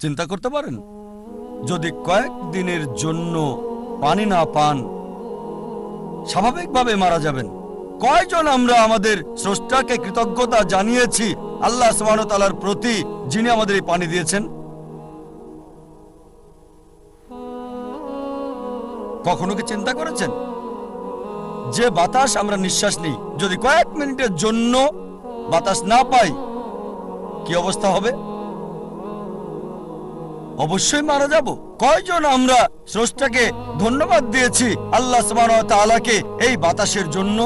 চিন্তা করতে পারেন? যদি কয়েক দিনের জন্য পানি না পান, স্বাভাবিকভাবে মারা যাবেন। কয়জন আমরা আমাদের স্রষ্টাকে কৃতজ্ঞতা জানিয়েছি, আল্লাহ সুবহানাহু প্রতি, যিনি আমাদের এই পানি দিয়েছেন? কখনো কি চিন্তা করেছেন? যে বাতাস আমরা নিঃশ্বাস নিই, যদি কয়েক মিনিটের জন্য বাতাস না পাই, কি অবস্থা হবে? অবশ্যই মারা যাব। কয়জন আমরা স্রষ্টাকে ধন্যবাদ দিয়েছি আল্লাহ তাআলাকে এই বাতাসের জন্য?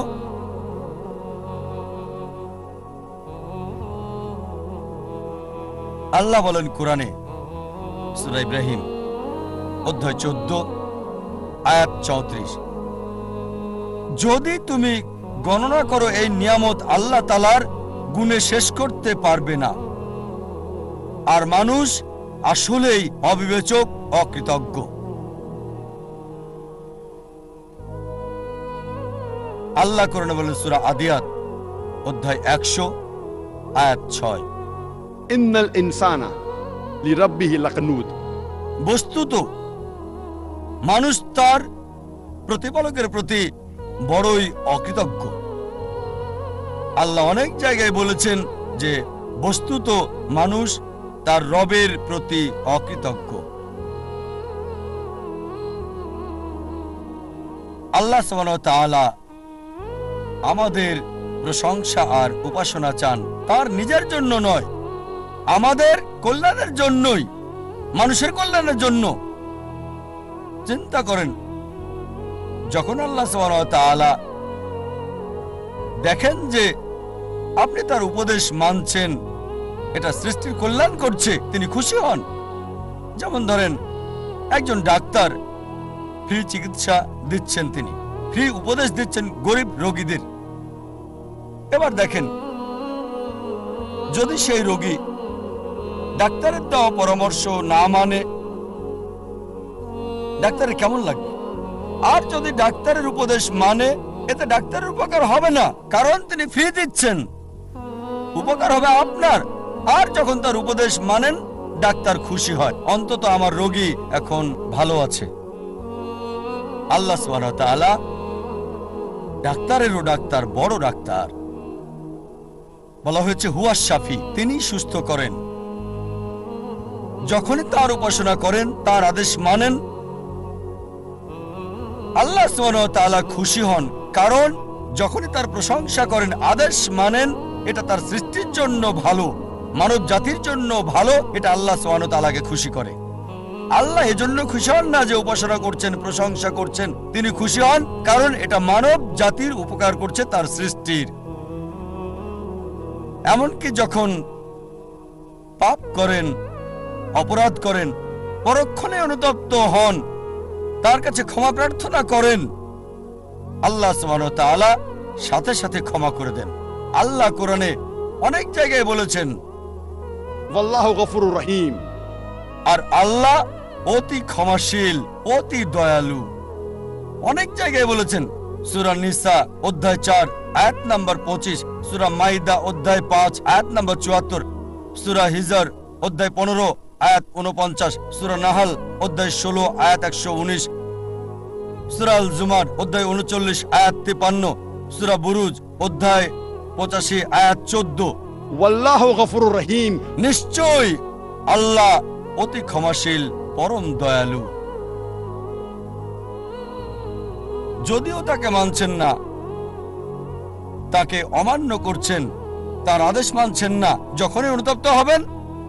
আল্লাহ বলেন কোরআনে, সূরা ইব্রাহিম, অধ্যায় চোদ্দ, আয়াত চৌত্রিশ। যদি তুমি গণনা করো এই নিয়ামত আল্লাহ তালার গুণে শেষ করতে পারবে না, আর মানুষ আসলেই অবিবেচক অকৃতজ্ঞ। আল্লাহ করেন বলেন সুরা আদিয়াত অধ্যায় একশো আয়াত ছয়। ইন্নাল ইনসানা লিরাব্বিহি লাকনুদ। বস্তুত মানুষ তার প্রতিপালকের প্রতি বড়ই অকৃতজ্ঞ। আল্লাহ অনেক জায়গায় বলেছেন যে বস্তুত মানুষ তার রবের প্রতি অকৃতজ্ঞ। আল্লাহ আমাদের প্রশংসা আর উপাসনা চান। তার নিজের জন্য নয়, আমাদের কল্যাণের জন্যই, মানুষের কল্যাণের জন্য। চিন্তা করেন, যখন আল্লাহ তাআলা দেখেন যে আপনি তার উপদেশ মানছেন এটা সৃষ্টির কল্যাণ করছে, তিনি খুশি হন। যেমন ধরেন, একজন ডাক্তার ফ্রি চিকিৎসা দিচ্ছেন তিনি, ফ্রি উপদেশ দিচ্ছেন গরিব রোগীদের। এবার দেখেন, যদি সেই রোগী ডাক্তারের দেওয়া পরামর্শ না মানে ডাক্তারের কেমন লাগবে? আর যদি ডাক্তারের উপদেশ মানে এতে ডাক্তারের উপকার হবে না, কারণ তিনি ফ্রি দিচ্ছেন। উপকার হবে আপনার। আর যখন তার উপদেশ মানেন, ডাক্তার খুশি হয়। অন্তত আমার রোগী এখন ভালো আছে। আল্লাহ সুবহানাহু ডাক্তারেরও ডাক্তার, বড় ডাক্তার। বলা হয়েছে, হুয়া শাফি, তিনি সুস্থ করেন। যখনই তার উপাসনা করেন, তার আদেশ মানেন, আল্লাহ ওয়া খুশি হন। কারণ, যখনই তার প্রশংসা করেন, আদেশ মানেন, এটা তার সৃষ্টির জন্য ভালো। মানব জাতির জন্য ভালো, এটা আল্লাহ ওয়া খুশি করে। আল্লাহ এজন্য খুশি হন না যে উপাসনা করছেন, প্রশংসা করছেন। তিনি খুশি হন কারণ এটা মানব জাতির উপকার করছে তার সৃষ্টির। এমনকি যখন পাপ করেন, অপরাধ করেন, পরক্ষণে অনুতপ্ত হন, তার কাছে ক্ষমা প্রার্থনা করেন, আল্লাহ ওয়া সাথে সাথে ক্ষমা করে দেন। আল্লাহ কোরআনে অনেক জায়গায় বলেছেন আল্লাহ গফুর রহিম। আর আল্লাহ অতি ক্ষমাশীল, অতি দয়ালু। অনেক জায়গায় বলেছেন, সুরা নিসা অধ্যায় চার, আয়াত নম্বর পঁচিশ, সুরা মাইদা অধ্যায় পাঁচ, আয়াত নম্বর চুয়াত্তর, সুরা হিজার অধ্যায় পনেরো, আয়াত উনপঞ্চাশ সুরা নাহাল অধ্যায় ষোলো, আয়াত একশো উনিশ সুরাল জুমার অধ্যায় উনচল্লিশ, আয়াত তিপান্ন, সুরা বুরুজ অধ্যায় পঁচাশি, আয়াত চোদ্দ। ওয়াল্লাহ রহিম। নিশ্চয় আল্লাহ অতি ক্ষমাশীল, পরম দয়ালু। যদিও তাকে মানছেন না, তাকে অমান্য করছেন, তার আদেশ মানছেন না, যখনই অনুতপ্ত হবেন,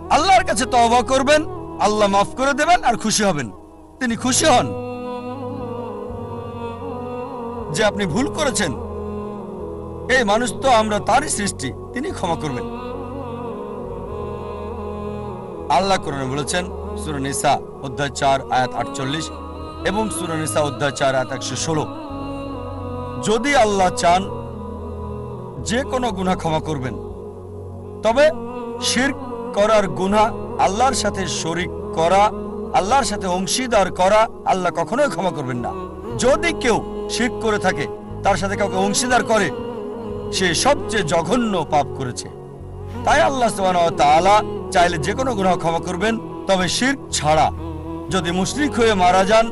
আল্লাহর কাছে তবা করবেন, আল্লাহ মাফ করে দেবেন আর খুশি হবেন। তিনি খুশি হন যে আপনি ভুল করেছেন। এই মানুষ, তো আমরা তারই সৃষ্টি, তিনি ক্ষমা করবেন। আল্লাহ কোরআনে বলেছেন সুরনিসা অধ্যায় চার, আয়াত আটচল্লিশ এবং সুরনিসা অধ্যায় চার, আয়াত একশো ষোলো। যদি আল্লাহ চান, যে কোনো গুনাহ ক্ষমা করবেন। তবে শির করার গুনাহ আল্লাহর সাথে শরিক করা, আল্লাহর সাথে অংশীদার করা, আল্লাহ কখনোই ক্ষমা করবেন না। যদি কেউ শির করে থাকে, তার সাথে কাউকে অংশীদার করে সে সবচেয়ে জঘন্য পাপ করেছে। তাই আল্লাহ চাইলে যে কোনো গুনাহ ক্ষমা করবেন, তবে শির্ক ছাড়া। যদি মুশরিক হয়ে মারা যান,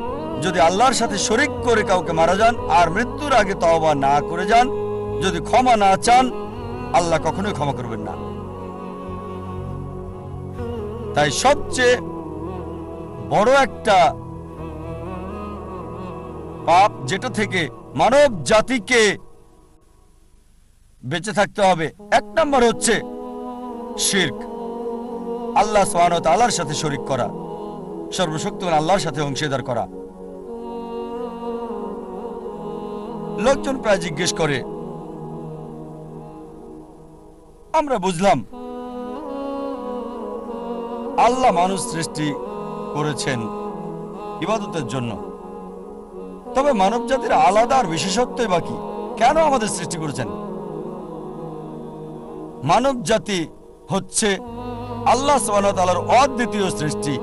যদি আল্লাহর সাথে শরিক করে কাউকে মারা যান, আর মৃত্যুর আগে তওবা না করে যান, যদি ক্ষমা না চান, আল্লাহ কখনোই ক্ষমা করবেন না। তাই সবচেয়ে বড় একটা পাপ যেটা থেকে মানব জাতিকে বেঁচে থাকতে হবে। এক নম্বর হচ্ছে শির্ক। আল্লাহ সোহানত আল্লাহর সাথে শরিক করা। সর্বশক্তিমান আল্লাহর সাথে অংশীদার করা। লোকজন প্রায় জিজ্ঞেস করে, আমরা বুঝলাম, আল্লাহ মানুষ সৃষ্টি করেছেন ইবাদতের জন্য। তবে মানব জাতির আলাদা আর বিশেষত্বই বাকি। কেন আমাদের সৃষ্টি করেছেন? মানব জাতি হচ্ছে আল্লাহ সুবাহর অদ্বিতীয় সৃষ্টি।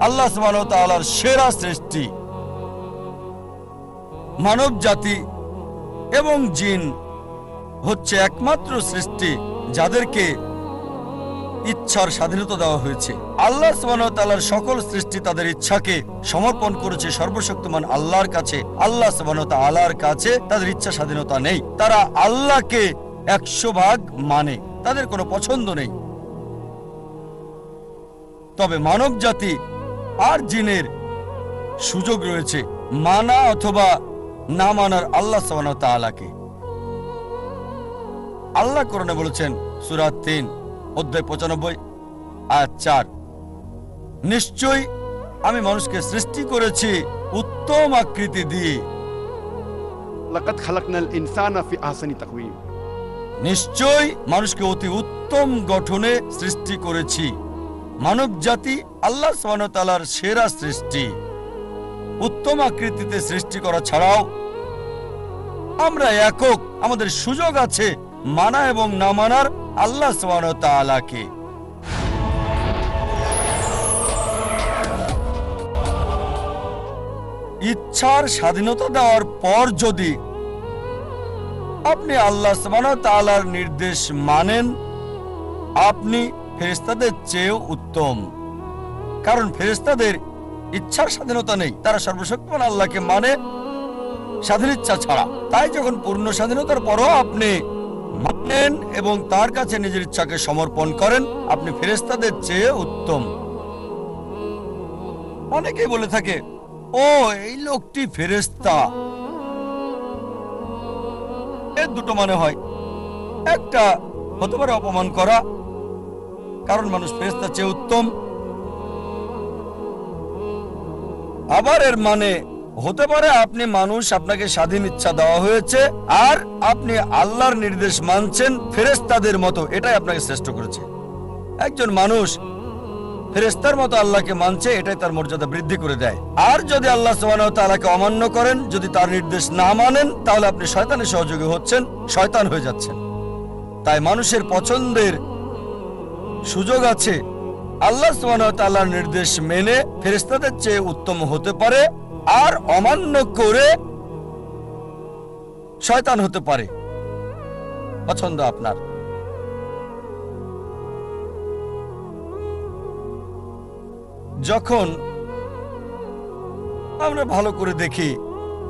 আল্লাহ সুবাহর সেরা সৃষ্টি। মানব জাতি এবং জিন হচ্ছে একমাত্র সৃষ্টি যাদেরকে ইচ্ছার স্বাধীনতা দেওয়া হয়েছে। আল্লাহ সুবাহর সকল সৃষ্টি তাদের ইচ্ছাকে সমর্পণ করেছে সর্বশক্তিমান আল্লাহর কাছে। আল্লাহ সুবাহ কাছে তাদের ইচ্ছা স্বাধীনতা নেই। তারা আল্লাহকে একশো ভাগ মানে তাদের কোনো পছন্দ নেই। তবে মানব জাতি আর জিনের সুযোগ রয়েছে, মানা অথবা না মানার আল্লাহ সালাকে আল্লাহ করণে বলেছেন সুরাত তিন, অধ্যায় পঁচানব্বই আর চার, নিশ্চয়ই আমি মানুষকে সৃষ্টি করেছি উত্তম আকৃতি দিয়ে। লাকাত খালাকনাল ইনসানা ফি আহসানি তাকওয়িম। নিশ্চয় মানুষকে অতি উত্তম গঠনে সৃষ্টি করেছি। মানব জাতি আল্লাহ তাআলার সেরা সৃষ্টি। উত্তম আকৃতিতে সৃষ্টি করা ছাড়াও আমরা একক, আমাদের সুযোগ আছে মানা এবং না মানার আল্লাহ তাআলাকে। ইচ্ছার স্বাধীনতা দেওয়ার পর যদি আপনি আল্লাহ তাআলার নির্দেশ মানেন, আপনি ফেরেশতাদের চেয়েও উত্তম। কারণ ফেরেশতাদের ইচ্ছার স্বাধীনতা নেই, তারা সর্বশক্তিমান আল্লাহকে মানে স্বাধীন ইচ্ছা ছাড়া। তাই যখন পূর্ণ স্বাধীনতার পরও আপনি মানেন এবং তার কাছে নিজের ইচ্ছাকে সমর্পণ করেন, আপনি ফেরেস্তাদের চেয়ে উত্তম। অনেকেই বলে থাকে, ও, এই লোকটি ফেরেশতা। এর দুটো মানে হয়। একটা হতে পারে অপমান করা, কারণ মানুষ ফেরেস্তার চেয়ে উত্তম। আবার এর মানে হতে পারে আপনি মানুষ আপনাকে স্বাধীন ইচ্ছা দেওয়া হয়েছে, আর আপনি আল্লাহর নির্দেশ মানছেন ফেরেস্তাদের মতো, এটাই আপনাকে শ্রেষ্ঠ করেছে। একজন মানুষ ফেরেস্তার মতো আল্লাহকে মানছে, এটাই তার মর্যাদা বৃদ্ধি করে দেয়। আর যদি আল্লাহ ওয়া অমান্য করেন, যদি তার নির্দেশ না মানেন, তাহলে আপনি শয়তানের সহযোগী হচ্ছেন, শয়তান হয়ে যাচ্ছেন। তাই মানুষের পছন্দের সুযোগ আছে, আল্লাহ তাআলার নির্দেশ মেনে ফেরেস্তাদের চেয়ে উত্তম হতে পারে, আর অমান্য করে শয়তান হতে পারে। পছন্দ আপনার। যখন আমরা ভালো করে দেখি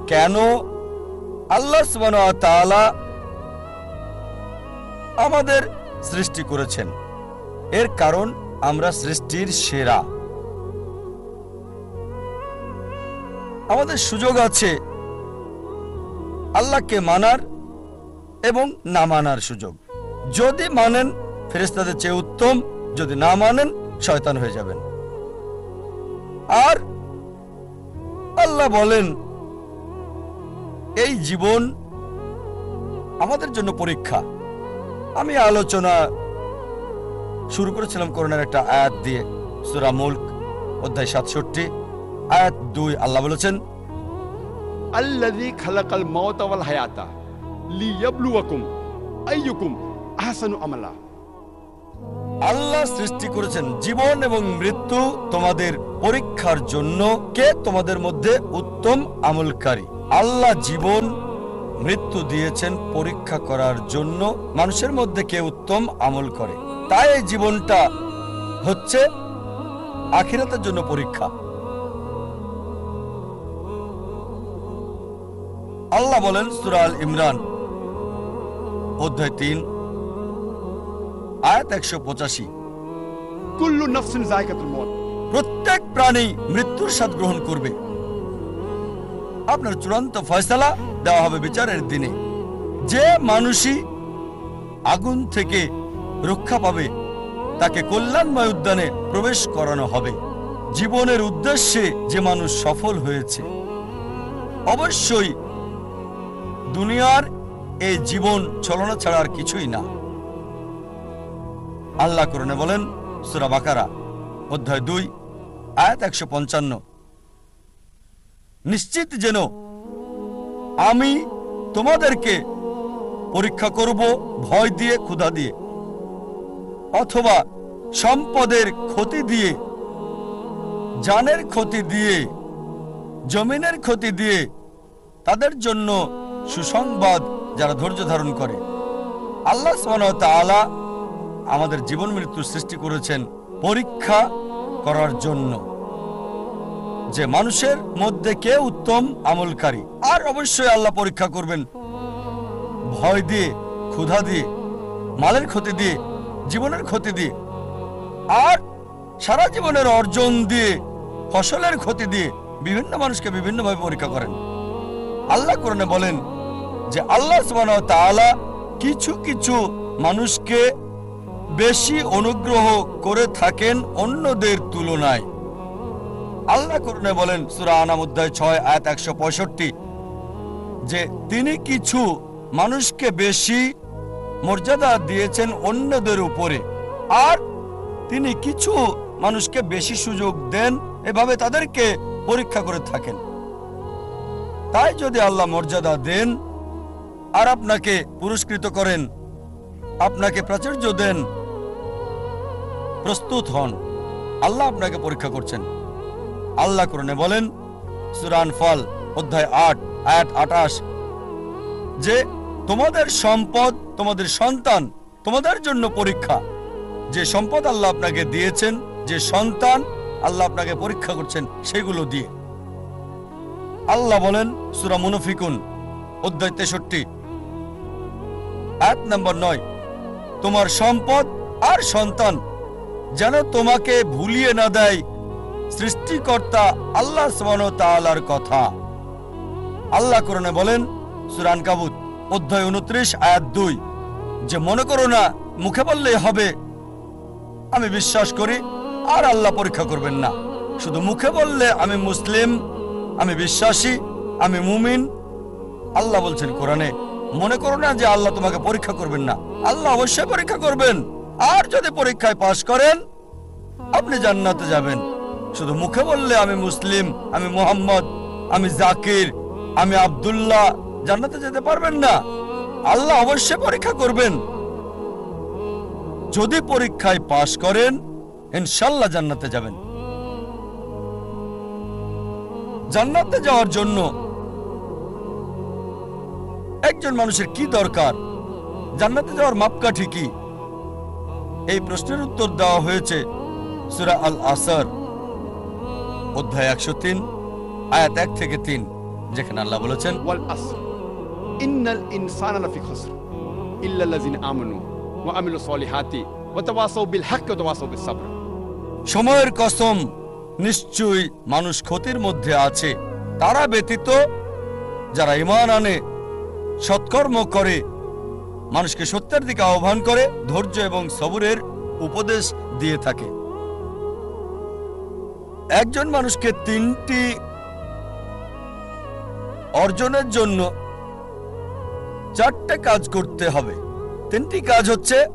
কেন আল্লাহ আমাদের সৃষ্টি করেছেন। এর কারণ আমরা সৃষ্টির সেরা। আমাদের সুযোগ আছে আল্লাহকে মানার এবং না মানার সুযোগ। যদি মানেন ফেরেশতাদের চেয়ে উত্তম, যদি না মানেন, শয়তান হয়ে যাবেন। আর আল্লাহ বলেন, এই জীবন আমাদের জন্য পরীক্ষা। আমি আলোচনা শুরু করেছিলাম করোনার একটা আয়াত দিয়ে, সুরা মুল্ক, অধ্যায় সাতষট্টি, আয়াত দুই, আল্লাহ বলেছেন, আল্লাযী খালাকাল মাওতা ওয়াল হায়াতা লিয়াবলুয়াকুম আইয়ুকুম আহসানু আমালা। আল্লাহ সৃষ্টি করেছেন জীবন এবং মৃত্যু তোমাদের পরীক্ষার জন্য। কে তোমাদের মধ্যে উত্তম আমলকারী? আল্লাহ জীবন, মৃত্যু দিয়েছেন পরীক্ষা করার জন্য। মানুষের মধ্যে কে উত্তম আমল করে? তাই এই জীবনটা হচ্ছে আখিরাতের জন্য পরীক্ষা। আল্লাহ বলেন সুরাল ইমরান, অধ্যায় তিন আয়াত একশো পঁচাশি। কুল্লু নফসিন জায়গাতুল মত প্রত্যেক প্রাণী মৃত্যুর স্বাদ গ্রহণ করবে। আপনার চূড়ান্ত ফয়সলা দেওয়া হবে বিচারের দিনে। যে মানুষই আগুন থেকে রক্ষা পাবে তাকে কল্যাণময় উদ্যানে প্রবেশ করানো হবে। জীবনের উদ্দেশ্যে যে মানুষ সফল হয়েছে অবশ্যই দুনিয়ার এই জীবন ছলনা ছাড়া আর কিছুই না। আল্লাহ করণে বলেন, সুরা বাকারা, অধ্যায় দুই, আয়াত একশো পঞ্চান্ন। নিশ্চিত যেন আমি তোমাদেরকে পরীক্ষা করব ভয় দিয়ে, ক্ষুধা দিয়ে, অথবা সম্পদের ক্ষতি দিয়ে, জানের ক্ষতি দিয়ে, জমিনের ক্ষতি দিয়ে, তাদের জন্য সুসংবাদ যারা ধৈর্য ধারণ করে। আল্লাহ তাআলা আমাদের জীবন মৃত্যুর সৃষ্টি করেছেন পরীক্ষা করার জন্য। যে মানুষের মধ্যে কে উত্তম আমলকারী, আর অবশ্যই আল্লাহ পরীক্ষা করবেন। ভয় দিয়ে, ক্ষুধা দিয়ে, মালের ক্ষতি দিয়ে, জীবনের ক্ষতি দিয়ে, আর সারা জীবনের অর্জন দিয়ে, ফসলের ক্ষতি দিয়ে বিভিন্ন মানুষকে বিভিন্নভাবে পরীক্ষা করেন। আল্লাহ কোরআনে বলেন যে আল্লাহ সুবহানাহু কিছু কিছু মানুষকে বেশি অনুগ্রহ করে থাকেন অন্যদের তুলনায়। আল্লাহ করুণে বলেন সুরা আনাম অধ্যায় ছয়, আয়াত একশো পঁয়ষট্টি, যে তিনি কিছু মানুষকে বেশি মর্যাদা দিয়েছেন অন্যদের উপরে, আর তিনি কিছু মানুষকে বেশি সুযোগ দেন, এভাবে তাদেরকে পরীক্ষা করে থাকেন। তাই যদি আল্লাহ মর্যাদা দেন, আর আপনাকে পুরস্কৃত করেন আপনাকে প্রাচুর্য দেন। প্রস্তুত হন। আল্লাহ আপনাকে পরীক্ষা করছেন। আল্লাহ করণে বলেন সুরান ফল অধ্যায় আট, আয়াত আটাশ যে তোমাদের সম্পদ, তোমাদের সন্তান, তোমাদের জন্য পরীক্ষা। যে সম্পদ আল্লাহ আপনাকে দিয়েছেন, যে সন্তান আল্লাহ আপনাকে পরীক্ষা করছেন, সেগুলো দিয়ে। আল্লাহ বলেন, সুরা মুনফিকুন, অধ্যায় তেষট্টি এক নম্বর নয় তোমার সম্পদ আর সন্তান, যেন তোমাকে ভুলিয়ে না দেয় সৃষ্টিকর্তা আল্লাহ তাআলার কথা। আল্লাহ করণে বলেন সুরান কাবুত অধ্যায় উনত্রিশ, আয়াত দুই, যে মনে করো না, মুখে বললেই হবে। আমি বিশ্বাস করি, আর আল্লাহ পরীক্ষা করবেন না। শুধু মুখে বললে আমি মুসলিম, আমি বিশ্বাসী, আমি মুমিন, আল্লাহ বলছেন কোরআনে মনে করো না যে আল্লাহ তোমাকে পরীক্ষা করবেন না। আল্লাহ অবশ্যই পরীক্ষা করবেন। আর যদি পরীক্ষায় পাশ করেন, আপনি জান্নাতে যাবেন। শুধু মুখে বললে আমি মুসলিম, আমি মোহাম্মদ, আমি জাকির, আমি আবদুল্লাহ, জান্নাতে যেতে পারবেন না। আল্লাহ অবশ্যই পরীক্ষা করবেন। যদি পরীক্ষায় পাশ করেন ইনশাল্লাহ জান্নাতে যাবেন। জান্নাতে যাওয়ার জন্য একজন মানুষের কি দরকার? জান্নাতে যাওয়ার মাপকাঠি কি? এই প্রশ্নের উত্তর দেওয়া হয়েছে সুরা আল আসর অধ্যায় একশো তিন আয়াত এক থেকে তিন যেখানে আল্লাহ বলেছেন বিল সময়ের কসম নিশ্চয়ই মানুষ ক্ষতির মধ্যে আছে। তারা ব্যতীত যারা ইমান আনে সৎকর্ম করে, মানুষকে সত্যের দিকে আহ্বান করে, ধৈর্য এবং সবুরের উপদেশ দিয়ে থাকে। একজন মানুষকে তিনটি অর্জনের জন্য চারটে কাজ করতে হবে। তিনটি কাজ হচ্ছে,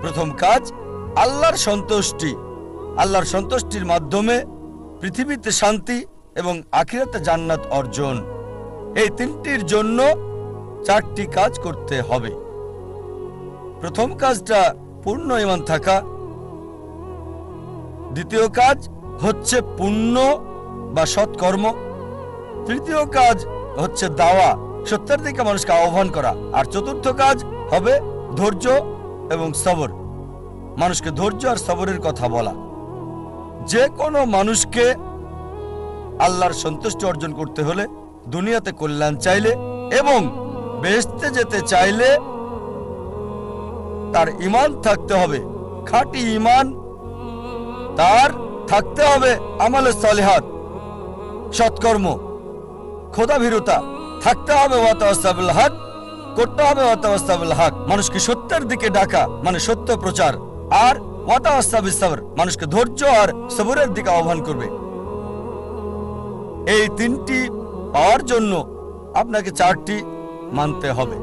প্রথম কাজ, আল্লাহর সন্তুষ্টি। আল্লাহর সন্তুষ্টির মাধ্যমে পৃথিবীতে শান্তি এবং আখিরাতে জান্নাত অর্জন। এই তিনটির জন্য চারটি কাজ করতে হবে। প্রথম কাজটা পূর্ণ ইমান থাকা। দ্বিতীয় কাজ হচ্ছে পুণ্য বা সৎকর্ম। তৃতীয় কাজ হচ্ছে দাওয়া, সত্যের দিকে মানুষকে আহ্বান করা। আর চতুর্থ কাজ হবে ধৈর্য এবং সবর, মানুষকে ধৈর্য আর সবরের কথা বলা। যে কোনো মানুষকে আল্লাহর সন্তুষ্টি অর্জন করতে হলে দুনিয়াতে কল্যাণ চাইলে এবং বেহেশতে যেতে চাইলে তার ইমান থাকতে হবে। খাঁটি ইমান তার থাকতে হবে আমলে সলিহাত, সৎকর্ম, খোদাভীরতা, থাকতে হবে ওয়াতাওয়াসাবুল হক, করতে হবে ওয়াতাওয়াসাবুল হক। মানুষকে সত্যের দিকে ডাকা মানে সত্য প্রচার, আর ওয়াতাওয়াসাবিস মানুষকে ধৈর্য আর সবরের দিকে আহ্বান করবে। এই তিনটি পাওয়ার জন্য আপনাকে চারটি মানতে হবে।